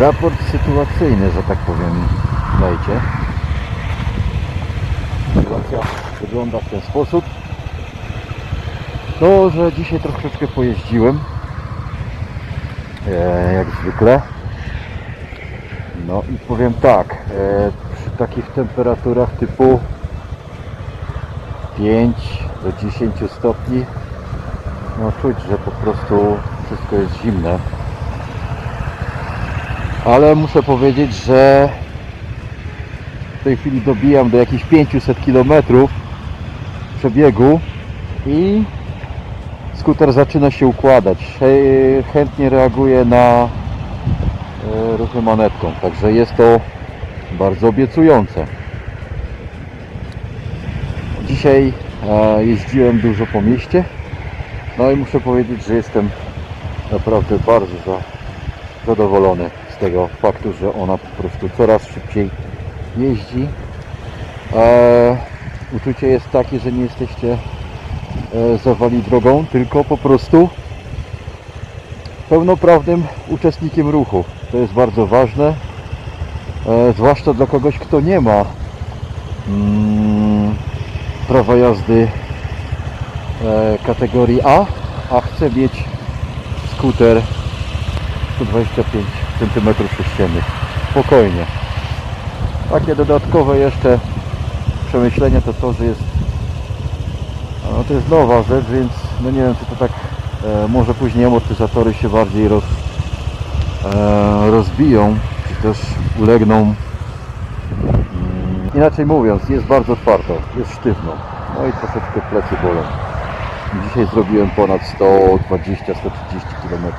raport sytuacyjny, że tak powiem, dajcie. Sytuacja wygląda w ten sposób. To, że dzisiaj troszeczkę pojeździłem, e, jak zwykle. No i powiem tak, e, przy takich temperaturach typu 5 do 10 stopni, no czuć, że po prostu wszystko jest zimne. Ale muszę powiedzieć, że w tej chwili dobijam do jakichś 500 km przebiegu i skuter zaczyna się układać. Chętnie reaguje na e, ruchy manetką, także jest to bardzo obiecujące. Dzisiaj e, jeździłem dużo po mieście, no i muszę powiedzieć, że jestem naprawdę bardzo za, zadowolony tego faktu, że ona po prostu coraz szybciej jeździ. Uczucie jest takie, że nie jesteście e, zawali drogą, tylko po prostu pełnoprawnym uczestnikiem ruchu. To jest bardzo ważne, e, zwłaszcza dla kogoś, kto nie ma mm, prawa jazdy e, kategorii A, a chce mieć skuter 125 cm3. Spokojnie. Takie dodatkowe jeszcze przemyślenie to to, że jest no to jest nowa rzecz, więc no nie wiem czy to tak e, może później amortyzatory się bardziej roz, e, rozbiją, czy też ulegną mm, inaczej mówiąc, jest bardzo twardo, jest sztywno. No i troszeczkę plecy bolą. Dzisiaj zrobiłem ponad 120-130 km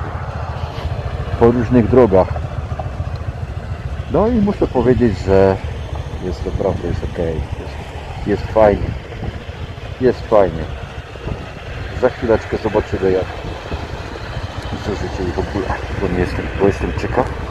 po różnych drogach. No i muszę powiedzieć, że jest naprawdę jest ok. Jest, jest fajnie. Jest fajnie. Za chwileczkę zobaczymy jak zużycie i w ogóle, bo nie jestem, bo jestem ciekaw.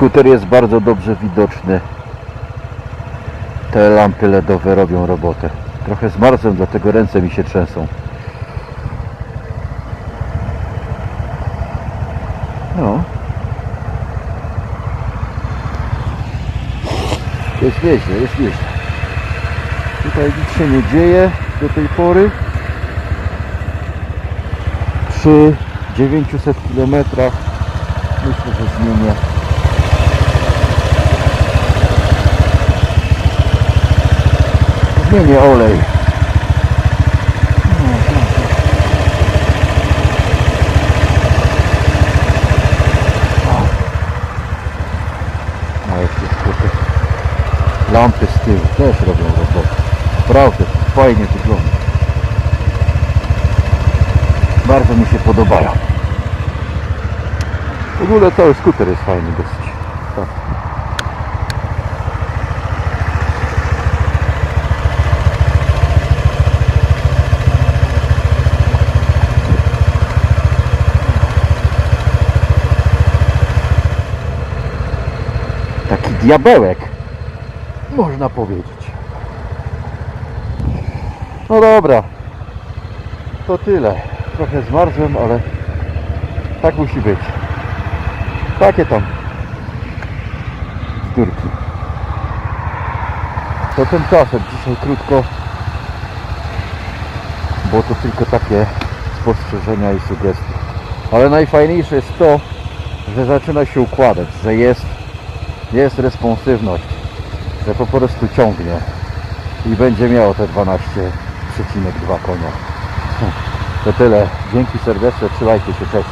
Skuter jest bardzo dobrze widoczny. Te lampy LEDowe robią robotę. Trochę zmarzłem, dlatego ręce mi się trzęsą. No. Jest nieźle, jest nieźle. Tutaj nic się nie dzieje do tej pory. Przy 900 km myślę, że zmienię Zmienię olej. A skutek. Lampy z tyłu też robią robotę. Naprawdę fajnie wygląda. Bardzo mi się podobają. W ogóle cały skuter jest fajny dosyć. Tak. Taki diabełek. Można powiedzieć. No dobra. To tyle. Trochę zmarzłem, ale tak musi być. Takie tam bzdurki. To tymczasem dzisiaj krótko, bo to tylko takie spostrzeżenia i sugestie. Ale najfajniejsze jest to, że zaczyna się układać, że jest jest responsywność, że po prostu ciągnie i będzie miało te 12,2 konia. To tyle. Dzięki serdecznie, trzymajcie się, cześć.